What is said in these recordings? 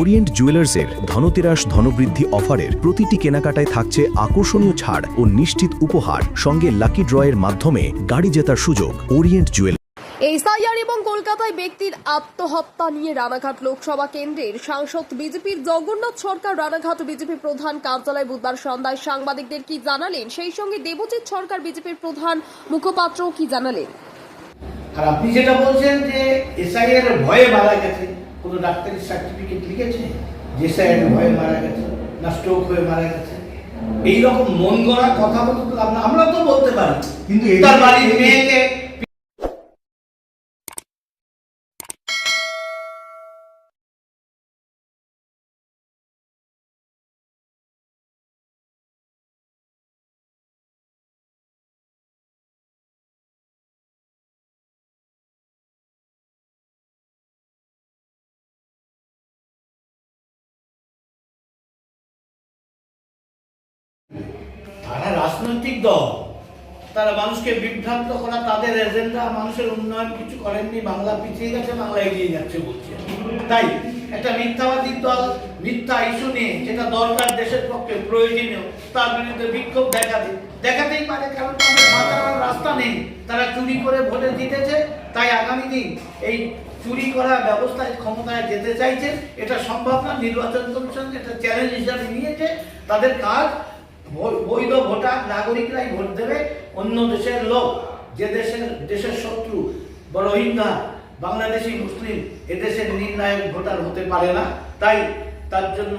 Orient জুয়েলার্সের Dhanteras ধনবৃদ্ধি অফারের প্রতিটি কেনাকাটায় থাকছে আকর্ষণীয় ছাড় ও নিশ্চিত উপহার। সঙ্গে লাকি ড্রয়ের মাধ্যমে গাড়ি জেতার সুযোগ। ওরিয়েন্ট জুয়েল এসআইআর এবং কলকাতায় ব্যক্তির আত্মহত্যা নিয়ে রানাঘাট লোকসভা কেন্দ্রের সাংসদ বিজেপির জগন্নাথ সরকার রানাঘাট বিজেপি প্রধান কার্যালয় বুধবার সন্ধ্যায় সাংবাদিকদের কি জানালেন? সেই সঙ্গে দেবজিৎ সরকার বিজেপির প্রধান মুখপাত্র কি জানালেন? আর আপনি যেটা বলছেন যে এসআইআর ভয়ে মারা গেছে। কোনো ডাক্তারের সার্টিফিকেট লিখেছে? যে স্যার হয়ে মারা গেছে না স্ট্রোক হয়ে মারা গেছে? এইরকম মন গড়া কথা বলতে আমরা তো বলতে পারি। কিন্তু এটা তার বাড়ির মেয়েকে তারা রাজনৈতিক দল। তারা মানুষকে বিভ্রান্ত করা, তাদের এজেন্ডা, মানুষের উন্নয়ন কিছু করেননি, বাংলা পিছিয়ে গেছে, বাংলা এগিয়ে যাচ্ছে বলছে। তাই একটা মিথ্যাবাদী দল, মিথ্যা ইস্যু নিয়ে যেটা দরকার দেশের পক্ষে, প্রয়োজনীয়, তার বিরুদ্ধে বিক্ষোভ দেখাতে, দেখাতেই পারে, কারণ তাদের বাঁচানোর রাস্তা নেই। তারা চুরি করে ভোটে জিতেছে, তাই আগামী দিন এই চুরি করা ব্যবস্থায় ক্ষমতায় যেতে চাইছে, এটা সম্ভব না, নির্বাচন কমিশন এটা চ্যালেঞ্জ হিসাবে নিয়েছে, তাদের কাজ বৈধ ভোটার নাগরিকরাই ভোট দেবে অন্য দেশের লোক। যে দেশের দেশের শত্রু বা রোহিঙ্গা বাংলাদেশি, মুসলিম এদেশের নির্ণায়ক ভোটার হতে পারে না। তাই তার জন্য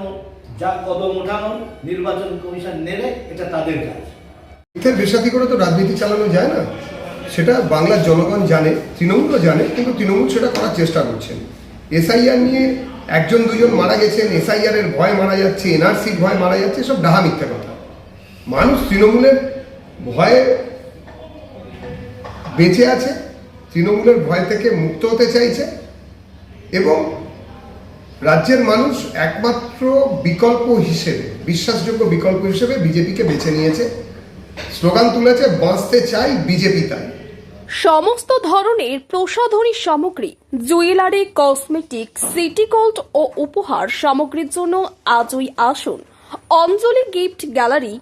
যা কদম ওঠানো নির্বাচন কমিশন নেবে, এটা তাদের কাজ। মিথ্যের বেসাতি করে তো রাজনীতি চালানো যায় না। সেটা বাংলার জনগণ জানে, তৃণমূলও জানে, কিন্তু তৃণমূল সেটা করার চেষ্টা করছেন। এসআইআর নিয়ে একজন দুজন মারা গেছেন এসআইআর এর ভয় মারা যাচ্ছে, এনআরসির ভয় মারা যাচ্ছে, সব ডাহা মিথ্যা কথা। মানুষ তৃণমূলের ভয়ে বেঁচে আছে, তৃণমূলের ভয় থেকে মুক্ত হতে চাইছে এবং রাজ্যের মানুষ একমাত্র বিকল্প হিসেবে, বিশ্বাসযোগ্য বিকল্প হিসেবে বিজেপিকে বেছে নিয়েছে, স্লোগান তুলেছে, বাঁচতে চাই বিজেপি তাই। সমস্ত ধরনের প্রসাধনী সামগ্রী, জুয়েলারি, কসমেটিক, সিটি গোল্ড ও উপহার সামগ্রীর জন্য আজই আসুন। অঞ্জলি গিফট গ্যালারি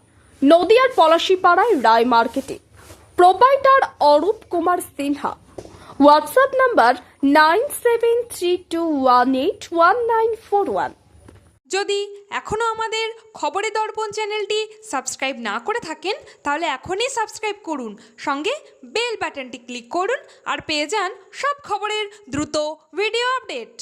নদিয়ার পলাশিপাড়ায় রায় মার্কেটে। Proprietor Arup Kumar Sinha. WhatsApp number nine seven three two one eight one nine four one. যদি এখনও আমাদের খবরের দর্পণ চ্যানেলটি সাবস্ক্রাইব না করে থাকেন, তাহলে এখনই সাবস্ক্রাইব করুন। সঙ্গে বেল বাটনটি ক্লিক করুন আর পেয়ে যান সব খবরের দ্রুত ভিডিও আপডেট।